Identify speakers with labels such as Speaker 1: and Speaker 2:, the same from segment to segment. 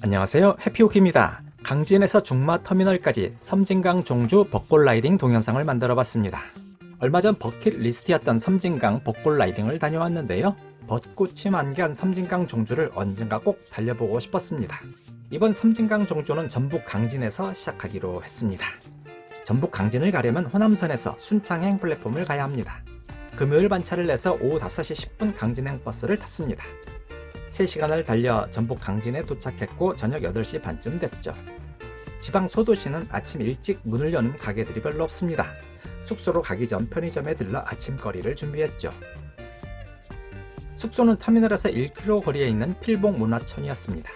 Speaker 1: 안녕하세요. 해피오키입니다. 강진에서 중마 터미널까지 섬진강 종주 벚골 라이딩 동영상을 만들어 봤습니다. 얼마 전 버킷리스트였던 섬진강 벚골 라이딩을 다녀왔는데요. 벚꽃이 만개한 섬진강 종주를 언젠가 꼭 달려보고 싶었습니다. 이번 섬진강 종주는 전북 강진에서 시작하기로 했습니다. 전북 강진을 가려면 호남선에서 순창행 플랫폼을 가야 합니다. 금요일 반차를 내서 오후 5시 10분 강진행 버스를 탔습니다 3시간을 달려 전북 강진에 도착했고 저녁 8시 반쯤 됐죠. 지방 소도시는 아침 일찍 문을 여는 가게들이 별로 없습니다. 숙소로 가기 전 편의점에 들러 아침거리를 준비했죠. 숙소는 터미널에서 1km 거리에 있는 필봉 문화촌이었습니다.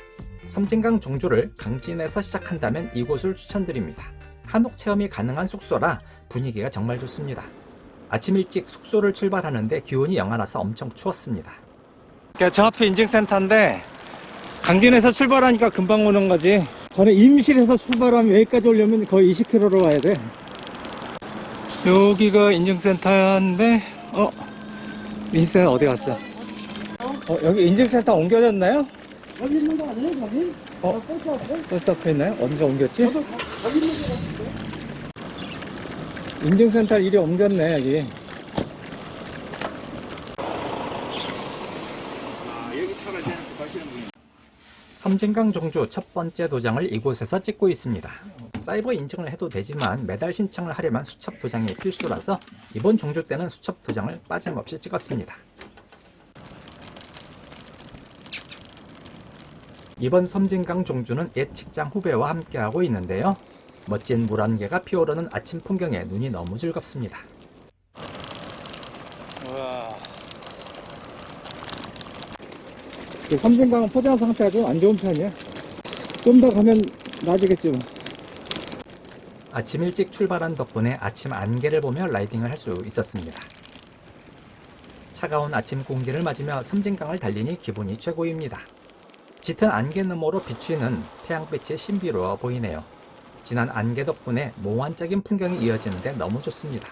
Speaker 1: 섬진강 종주를 강진에서 시작한다면 이곳을 추천드립니다. 한옥 체험이 가능한 숙소라 분위기가 정말 좋습니다. 아침 일찍 숙소를 출발하는데 기온이 영하라서 엄청 추웠습니다. 저 앞에 인증센터인데 강진에서 출발하니까 금방 오는 거지.
Speaker 2: 저는 임실에서 출발하면 여기까지 오려면 거의 20km로 와야 돼.
Speaker 1: 여기가 인증센터인데 어 인증센터 어디 갔어? 어 여기 인증센터 옮겨졌나요?
Speaker 2: 여기 있는 거 아니에요, 여기?
Speaker 1: 어?
Speaker 2: 버스 앞에?
Speaker 1: 있나요? 언제 옮겼지?
Speaker 2: 여기 있는 거 같은데? 인증센터 이리 옮겼네, 여기.
Speaker 1: 섬진강 종주 첫 번째 도장을 이곳에서 찍고 있습니다. 사이버 인증을 해도 되지만 매달 신청을 하려면 수첩 도장이 필수라서 이번 종주 때는 수첩 도장을 빠짐없이 찍었습니다. 이번 섬진강 종주는 옛 직장 후배와 함께하고 있는데요. 멋진 물한 개가 피어오르는 아침 풍경에 눈이 너무 즐겁습니다.
Speaker 2: 그 삼진강은 포장 상태가 좀 안 좋은 편이야. 좀 더 가면 나아지겠지 뭐.
Speaker 1: 아침 일찍 출발한 덕분에 아침 안개를 보며 라이딩을 할 수 있었습니다. 차가운 아침 공기를 맞으며 섬진강을 달리니 기분이 최고입니다. 짙은 안개 너머로 비추이는 태양빛이 신비로워 보이네요. 진한 안개 덕분에 몽환적인 풍경이 이어지는데 너무 좋습니다.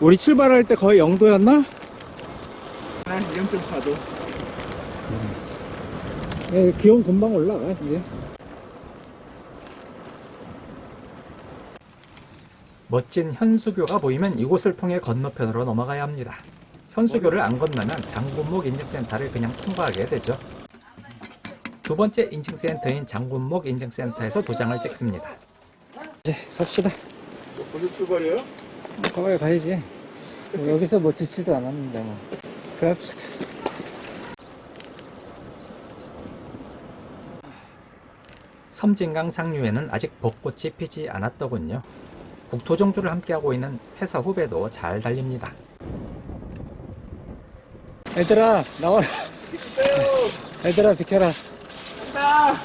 Speaker 2: 우리 출발할 때 거의 0도였나?
Speaker 3: 한 0점 차도
Speaker 2: 네, 기온 금방 올라가, 이제.
Speaker 1: 멋진 현수교가 보이면 이곳을 통해 건너편으로 넘어가야 합니다. 현수교를 안 건너면 장군목 인증센터를 그냥 통과하게 되죠. 두 번째 인증센터인 장군목 인증센터에서 도장을 찍습니다.
Speaker 2: 이제 갑시다.
Speaker 3: 거기 출발이에요?
Speaker 2: 거기 가야지. 뭐 여기서 뭐 지치도 않았는데, 뭐. 갑시다.
Speaker 1: 섬진강 상류에는 아직 벚꽃이 피지 않았더군요. 국토종주를 함께하고 있는 회사 후배도 잘 달립니다.
Speaker 2: 얘들아, 나와라. 얘들아, 비켜라.
Speaker 3: 간다!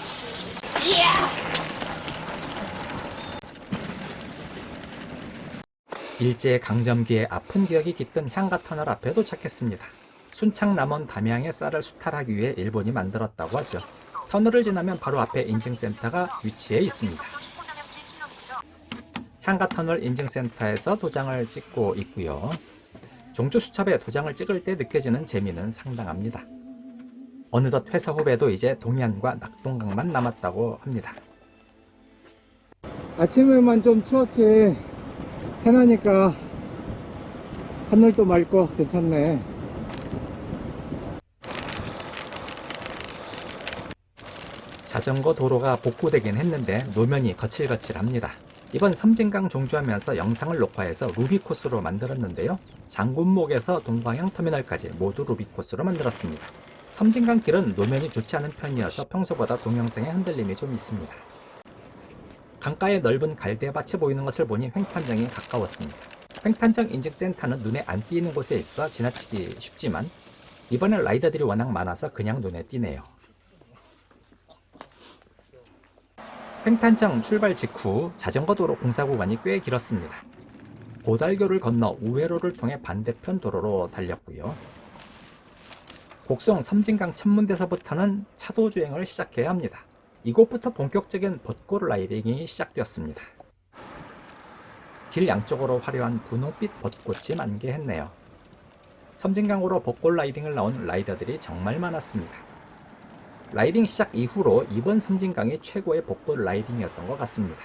Speaker 1: 일제 강점기에 아픈 기억이 깃든 향가 터널 앞에 도착했습니다. 순창 남원 담양의 쌀을 수탈하기 위해 일본이 만들었다고 하죠. 터널을 지나면 바로 앞에 인증센터가 위치해 있습니다. 향가터널 인증센터에서 도장을 찍고 있고요. 종주 수첩에 도장을 찍을 때 느껴지는 재미는 상당합니다. 어느덧 회사 후배도 이제 동해안과 낙동강만 남았다고 합니다.
Speaker 2: 아침에만 좀 추웠지. 해나니까 하늘도 맑고 괜찮네.
Speaker 1: 자전거 도로가 복구되긴 했는데 노면이 거칠거칠합니다. 이번 섬진강 종주하면서 영상을 녹화해서 루비 코스로 만들었는데요. 장군목에서 동방향 터미널까지 모두 루비 코스로 만들었습니다. 섬진강 길은 노면이 좋지 않은 편이어서 평소보다 동영상에 흔들림이 좀 있습니다. 강가에 넓은 갈대밭이 보이는 것을 보니 횡판정이 가까웠습니다. 횡판정 인증센터는 눈에 안 띄는 곳에 있어 지나치기 쉽지만 이번에 라이더들이 워낙 많아서 그냥 눈에 띄네요. 횡탄정 출발 직후 자전거 도로 공사 구간이 꽤 길었습니다. 고달교를 건너 우회로를 통해 반대편 도로로 달렸고요. 곡성 섬진강 천문대서부터는 차도 주행을 시작해야 합니다. 이곳부터 본격적인 벚꽃 라이딩이 시작되었습니다. 길 양쪽으로 화려한 분홍빛 벚꽃이 만개했네요. 섬진강으로 벚꽃 라이딩을 나온 라이더들이 정말 많았습니다. 라이딩 시작 이후로 이번 섬진강이 최고의 복골 라이딩이었던 것 같습니다.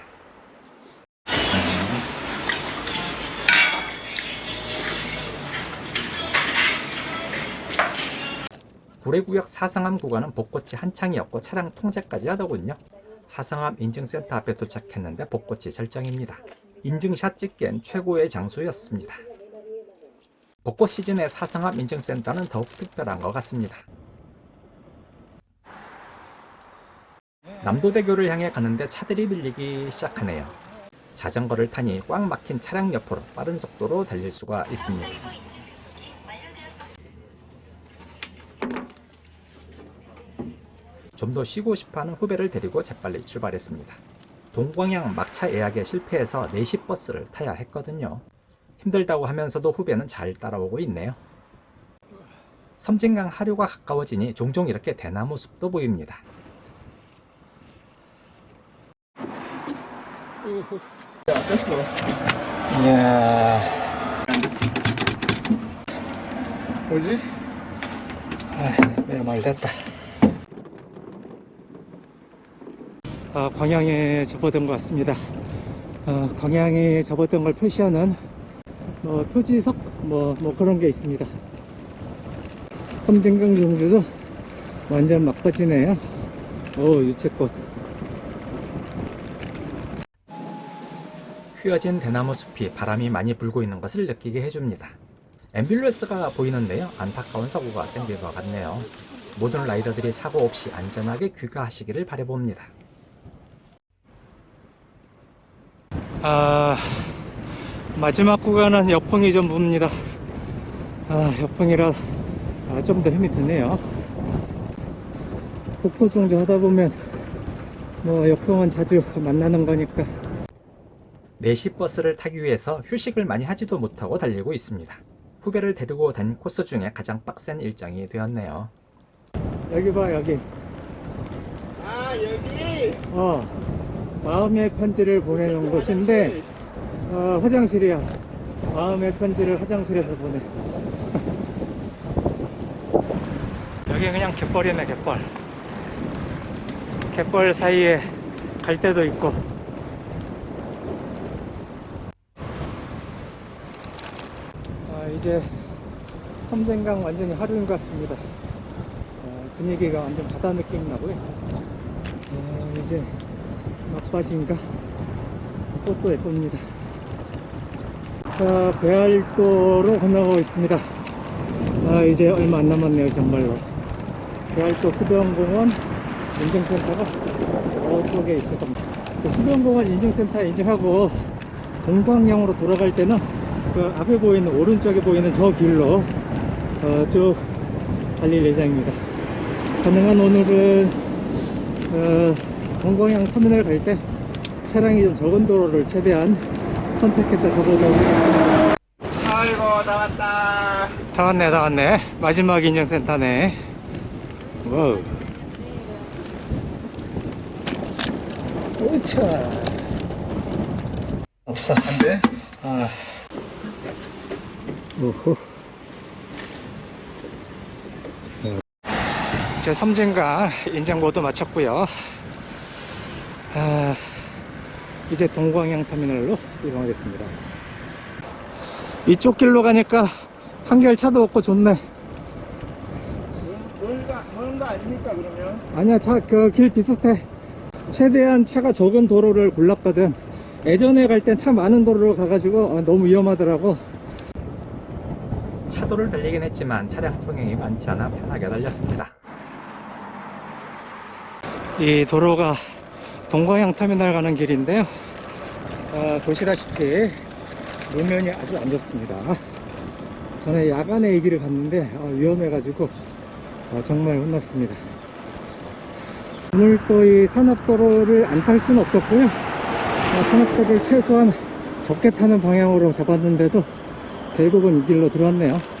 Speaker 1: 구례구역 사상암 구간은 벚꽃이 한창이었고 차량 통제까지 하더군요. 사상암 인증센터 앞에 도착했는데 벚꽃이 절정입니다. 인증샷 찍기엔 최고의 장소였습니다. 벚꽃 시즌의 사상암 인증센터는 더욱 특별한 것 같습니다. 남도대교를 향해 가는데 차들이 밀리기 시작하네요. 자전거를 타니 꽉 막힌 차량 옆으로 빠른 속도로 달릴 수가 있습니다. 좀 더 쉬고 싶어하는 후배를 데리고 재빨리 출발했습니다. 동광양 막차 예약에 실패해서 4시 버스를 타야 했거든요. 힘들다고 하면서도 후배는 잘 따라오고 있네요. 섬진강 하류가 가까워지니 종종 이렇게 대나무 숲도 보입니다.
Speaker 2: 이야,
Speaker 3: 뭐지?
Speaker 2: 아, 매말 됐다. 아, 광양에 접어든 것 같습니다. 아, 광양에 접어든 걸 표시하는 뭐 표지석 뭐, 뭐 그런 게 있습니다. 섬진강 종주도 완전 막빠지네요. 오, 유채꽃.
Speaker 1: 휘어진 대나무 숲이 바람이 많이 불고 있는 것을 느끼게 해줍니다. 앰뷸런스가 보이는데요. 안타까운 사고가 생길 것 같네요. 모든 라이더들이 사고 없이 안전하게 귀가하시기를 바라봅니다.
Speaker 2: 아, 마지막 구간은 역풍이 좀 붑니다. 아, 역풍이라 아, 좀 더 힘이 드네요. 국도 종주 하다 보면 뭐 역풍은 자주 만나는 거니까
Speaker 1: 4시 버스를 타기 위해서 휴식을 많이 하지도 못하고 달리고 있습니다. 후배를 데리고 다닌 코스 중에 가장 빡센 일정이 되었네요.
Speaker 2: 여기 봐 여기
Speaker 3: 아 여기.
Speaker 2: 어 마음의 편지를 보내는 곳인데 어, 화장실이야 마음의 편지를 화장실에서 보내 여기 그냥 갯벌이네 갯벌 갯벌 사이에 갈대도 있고 이제 섬진강 완전히 하루인 것 같습니다. 어, 분위기가 완전 바다 느낌 나고요. 어, 이제 막바지인가? 꽃도 예쁩니다. 자 배알도로 건너가고 있습니다. 아 이제 얼마 안 남았네요 정말로. 배알도 수변공원 인증센터가 저쪽에 있을 겁니다. 그 수변공원 인증센터 인증하고 동광양으로 돌아갈 때는 그 앞에 보이는 오른쪽에 보이는 저 길로 어, 쭉 달릴 예정입니다 가능한 오늘은 어, 동광양 터미널 갈 때 차량이 좀 적은 도로를 최대한 선택해서 가보도록 하겠습니다.
Speaker 3: 아이고 다 왔다.
Speaker 2: 다 왔네, 다 왔네. 마지막 인증센터네. 와우. 오차. 없어.
Speaker 3: 안돼.
Speaker 2: 아. 오호. 제 섬진강 모두 마쳤고요. 아, 이제 동광양 터미널로 이동하겠습니다. 이쪽 길로 가니까 한결 차도 없고 좋네.
Speaker 3: 뭔가 뭔가 아닙니까 그러면?
Speaker 2: 아니야, 차, 그 길 비슷해. 최대한 차가 적은 도로를 골랐거든. 예전에 갈 땐 차 많은 도로로 가가지고 아, 너무 위험하더라고.
Speaker 1: 차도를 달리긴 했지만 차량 통행이 많지 않아 편하게 달렸습니다.
Speaker 2: 이 도로가 동광양 터미널 가는 길인데요. 아, 보시다시피路면이 아주 안 좋습니다. 전에 야간에 이 길을 갔는데 아, 위험해가지고 아, 정말 혼났습니다. 오늘 또 이 산업도로를 안 탈 수는 없었고요. 아, 산업도로를 최소한 적게 타는 방향으로 잡았는데도 결국은 이 길로 들어왔네요.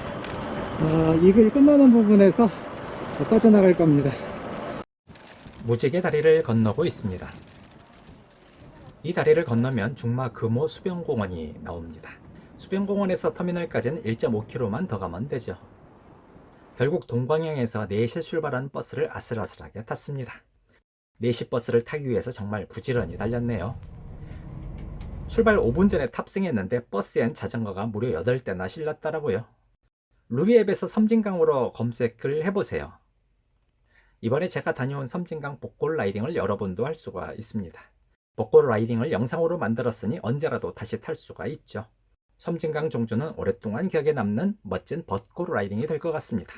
Speaker 2: 아, 이길 끝나는 부분에서 빠져나갈 겁니다.
Speaker 1: 무지개 다리를 건너고 있습니다. 이 다리를 건너면 중마 금호 수변공원이 나옵니다. 수변공원에서 터미널까지는 1.5km만 더 가면 되죠. 결국 동광양에서 4시에 출발한 버스를 아슬아슬하게 탔습니다. 4시 버스를 타기 위해서 정말 부지런히 달렸네요. 출발 5분 전에 탑승했는데 버스엔 자전거가 무려 8대나 실렸더라고요. 루비 앱에서 섬진강으로 검색을 해보세요. 이번에 제가 다녀온 섬진강 복골 라이딩을 여러분도 할 수가 있습니다. 복골 라이딩을 영상으로 만들었으니 언제라도 다시 탈 수가 있죠. 섬진강 종주는 오랫동안 기억에 남는 멋진 벚꽃 라이딩이 될 것 같습니다.